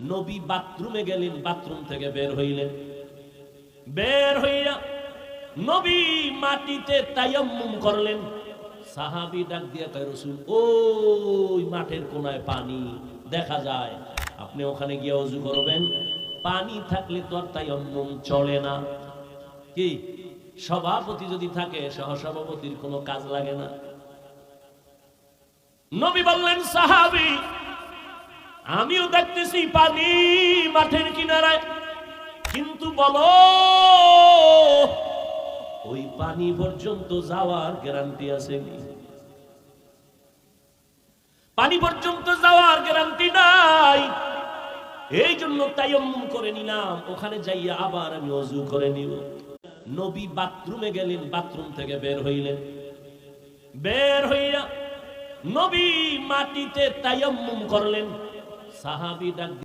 নবী বাথরুমে গেলেন, বাথরুম থেকে বের হইলেন। বের হইয়া নবী মাটিতে তায়াম্মুম করলেন। সাহাবি ডাক দিয়ে কয়, রসুল, ওই মাঠের কোনায় পানি দেখা যায়। আপনি ওখানে গিয়ে অজু করবেন। পানি থাকলে তো আর তায়াম্মুম চলে না। কি? সভাপতি যদি থাকে, সহসভাপতির কোনো কাজ লাগে না? নবী বললেন, সাহাবি আমিও দেখতেছি পানি মাঠের কিনারায়। কিন্তু বলো, ওই পানি পর্যন্ত যাওয়ার গ্যারান্টি আছে পানি পর্যন্ত যাওয়ার গ্যারান্টি নাই। এই জন্য তাইম্মুম করে নিলাম, ওখানে যাইয়া আবার আমি অজু করে নিব। নবী বাথরুমে গেলেন, বাথরুম থেকে বের হইলেন। বের হইয়া নবী মাটিতে তায়াম্মুম করলেন। সাহাবি ডাক